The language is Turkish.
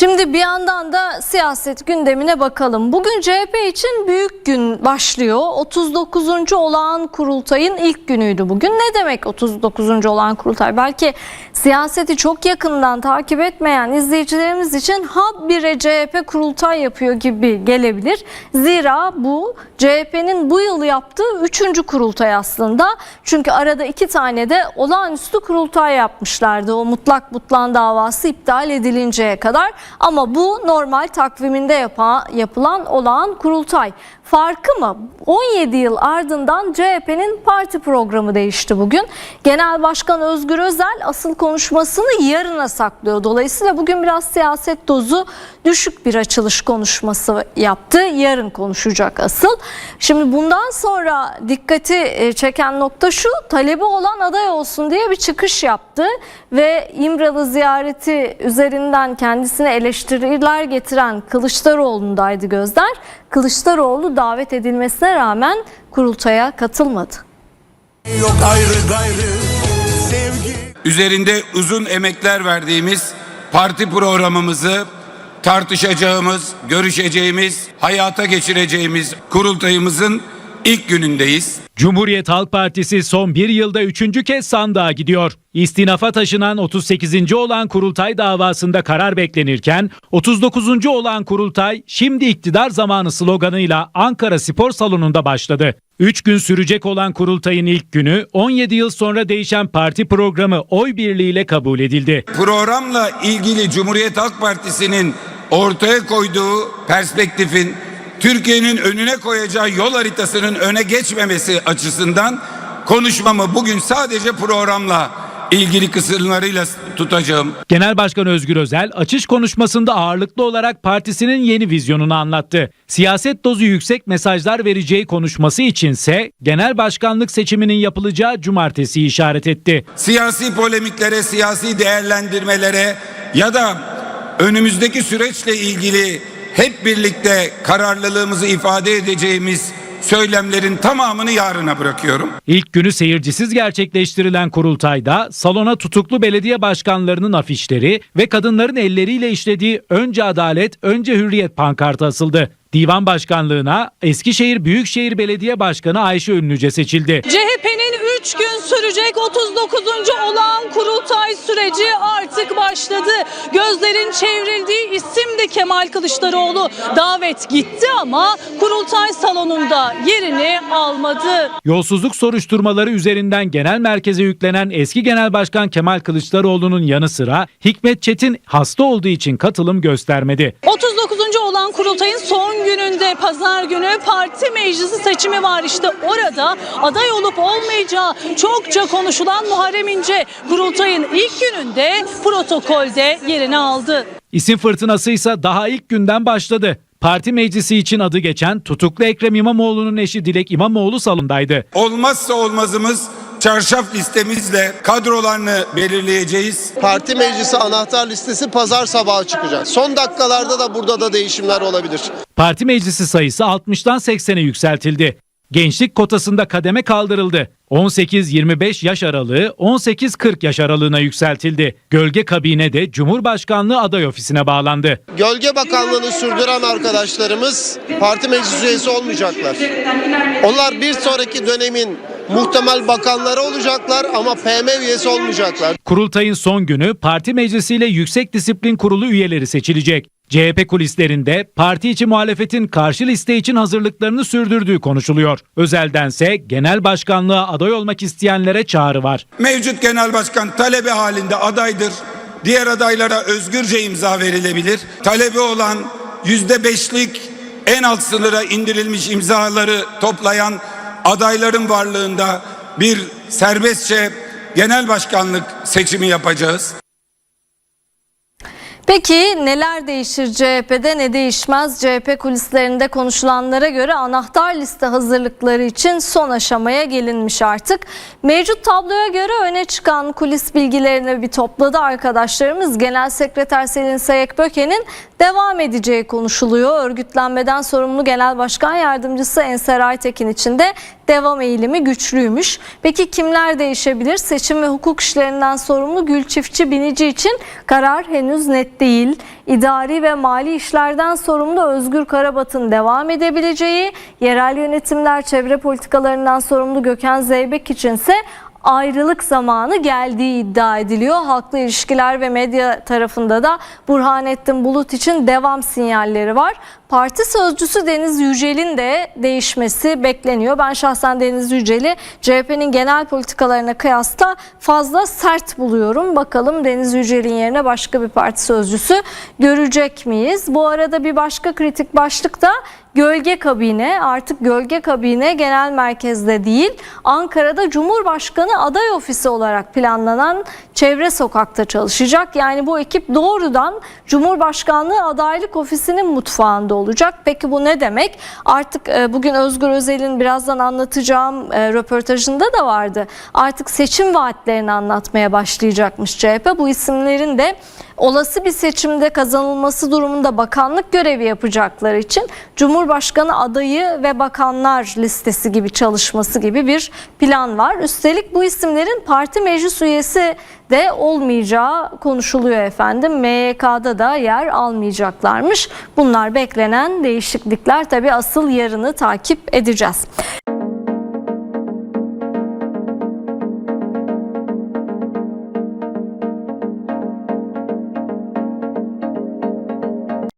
Şimdi bir yandan da siyaset gündemine bakalım. Bugün CHP için büyük gün başlıyor. 39. olağan kurultayın ilk günüydü bugün. Ne demek 39. olağan kurultay? Belki siyaseti çok yakından takip etmeyen izleyicilerimiz için habire CHP kurultay yapıyor gibi gelebilir. Zira bu CHP'nin bu yıl yaptığı 3. kurultay aslında. Çünkü arada iki tane de olağanüstü kurultay yapmışlardı. O mutlak butlan davası iptal edilinceye kadar. Ama bu normal takviminde yapa, yapılan olağan kurultay. Farkı mı? 17 yıl ardından CHP'nin parti programı değişti bugün. Genel Başkan Özgür Özel asıl konuşmasını yarına saklıyor. Dolayısıyla bugün biraz siyaset dozu düşük bir açılış konuşması yaptı. Yarın konuşacak asıl. Şimdi bundan sonra dikkati e, çeken nokta şu. Talebi olan aday olsun diye bir çıkış yaptı ve İmralı ziyareti üzerinden kendisine eleştiriler getiren Kılıçdaroğlu'ndaydı gözler. Kılıçdaroğlu davet edilmesine rağmen kurultaya katılmadı. Yok ayrı gayrı sevgi üzerinde uzun emekler verdiğimiz parti programımızı tartışacağımız, görüşeceğimiz, hayata geçireceğimiz kurultayımızın ilk günündeyiz. Cumhuriyet Halk Partisi son bir yılda üçüncü kez sandığa gidiyor. İstinafa taşınan 38. olan kurultay davasında karar beklenirken 39. olan kurultay şimdi iktidar zamanı sloganıyla Ankara Spor Salonu'nda başladı. 3 gün sürecek olan kurultayın ilk günü 17 yıl sonra değişen parti programı oy birliğiyle kabul edildi. Programla ilgili Cumhuriyet Halk Partisi'nin ortaya koyduğu perspektifin Türkiye'nin önüne koyacağı yol haritasının öne geçmemesi açısından konuşmamı bugün sadece programla ilgili kısımlarıyla tutacağım. Genel Başkan Özgür Özel açış konuşmasında ağırlıklı olarak partisinin yeni vizyonunu anlattı. Siyaset dozu yüksek mesajlar vereceği konuşması içinse genel başkanlık seçiminin yapılacağı cumartesi işaret etti. Siyasi polemiklere, siyasi değerlendirmelere ya da önümüzdeki süreçle ilgili hep birlikte kararlılığımızı ifade edeceğimiz söylemlerin tamamını yarına bırakıyorum. İlk günü seyircisiz gerçekleştirilen kurultayda salona tutuklu belediye başkanlarının afişleri ve kadınların elleriyle işlediği Önce Adalet, Önce Hürriyet pankartı asıldı. Divan başkanlığına Eskişehir Büyükşehir Belediye Başkanı Ayşe Ünlüce seçildi. CHP'nin 3 gün sürecek 39. olağan kurultay süreci artık başladı. Gözlerin çevrildiği isim de Kemal Kılıçdaroğlu. Davet gitti ama kurultay salonunda yerini almadı. Yolsuzluk soruşturmaları üzerinden genel merkeze yüklenen eski Genel Başkan Kemal Kılıçdaroğlu'nun yanı sıra Hikmet Çetin hasta olduğu için katılım göstermedi. 39. olan kurultayın son gününde pazar günü parti meclisi seçimi var. İşte orada aday olup olmayacağı çokça konuşulan Muharrem İnce kurultayın ilk gününde protokolde yerini aldı. İsim fırtınası ise daha ilk günden başladı. Parti meclisi için adı geçen tutuklu Ekrem İmamoğlu'nun eşi Dilek İmamoğlu salondaydı. Olmazsa olmazımız çarşaf listemizle kadrolarını belirleyeceğiz. Parti meclisi anahtar listesi pazar sabahı çıkacak. Son dakikalarda da burada da değişimler olabilir. Parti meclisi sayısı 60'tan 80'e yükseltildi. Gençlik kotasında kademe kaldırıldı. 18-25 yaş aralığı 18-40 yaş aralığına yükseltildi. Gölge kabine de Cumhurbaşkanlığı aday ofisine bağlandı. Gölge bakanlığını sürdüren arkadaşlarımız parti meclis üyesi olmayacaklar. Onlar bir sonraki dönemin muhtemel bakanları olacaklar ama PM üyesi olmayacaklar. Kurultayın son günü parti meclisiyle Yüksek Disiplin Kurulu üyeleri seçilecek. CHP kulislerinde parti içi muhalefetin karşı liste için hazırlıklarını sürdürdüğü konuşuluyor. Özeldense genel başkanlığa aday olmak isteyenlere çağrı var. Mevcut genel başkan talebi halinde adaydır. Diğer adaylara özgürce imza verilebilir. Talebi olan yüzde beşlik en alt sınıra indirilmiş imzaları toplayan adayların varlığında bir serbestçe genel başkanlık seçimi yapacağız. Peki neler değişir CHP'de ne değişmez? CHP kulislerinde konuşulanlara göre anahtar liste hazırlıkları için son aşamaya gelinmiş artık. Mevcut tabloya göre öne çıkan kulis bilgilerini bir topladı arkadaşlarımız. Genel Sekreter Selin Sayek Böke'nin devam edeceği konuşuluyor. Örgütlenmeden sorumlu Genel Başkan Yardımcısı Enser Aytekin için de devam eğilimi güçlüymüş. Peki kimler değişebilir? Seçim ve hukuk işlerinden sorumlu Gül Çiftçi Binici için karar henüz net değil. İdari ve mali işlerden sorumlu Özgür Karabat'ın devam edebileceği, yerel yönetimler çevre politikalarından sorumlu Gökhan Zeybek içinse ayrılık zamanı geldiği iddia ediliyor. Halkla ilişkiler ve medya tarafında da Burhanettin Bulut için devam sinyalleri var. Parti sözcüsü Deniz Yücel'in de değişmesi bekleniyor. Ben şahsen Deniz Yücel'i CHP'nin genel politikalarına kıyasla fazla sert buluyorum. Bakalım Deniz Yücel'in yerine başka bir parti sözcüsü görecek miyiz? Bu arada bir başka kritik başlık da gölge kabine. Artık gölge kabine genel merkezde değil Ankara'da Cumhurbaşkanı aday ofisi olarak planlanan çevre sokakta çalışacak. Yani bu ekip doğrudan Cumhurbaşkanlığı adaylık ofisinin mutfağında olacak. Peki bu ne demek? Artık e, bugün Özgür Özel'in birazdan anlatacağım e, röportajında da vardı. Artık seçim vaatlerini anlatmaya başlayacakmış CHP. Bu isimlerin de olası bir seçimde kazanılması durumunda bakanlık görevi yapacakları için Cumhurbaşkanı adayı ve bakanlar listesi gibi çalışması gibi bir plan var. Üstelik bu isimlerin parti meclis üyesi de olmayacağı konuşuluyor efendim. MYK'da da yer almayacaklarmış. Bunlar beklenen değişiklikler tabii asıl yarını takip edeceğiz.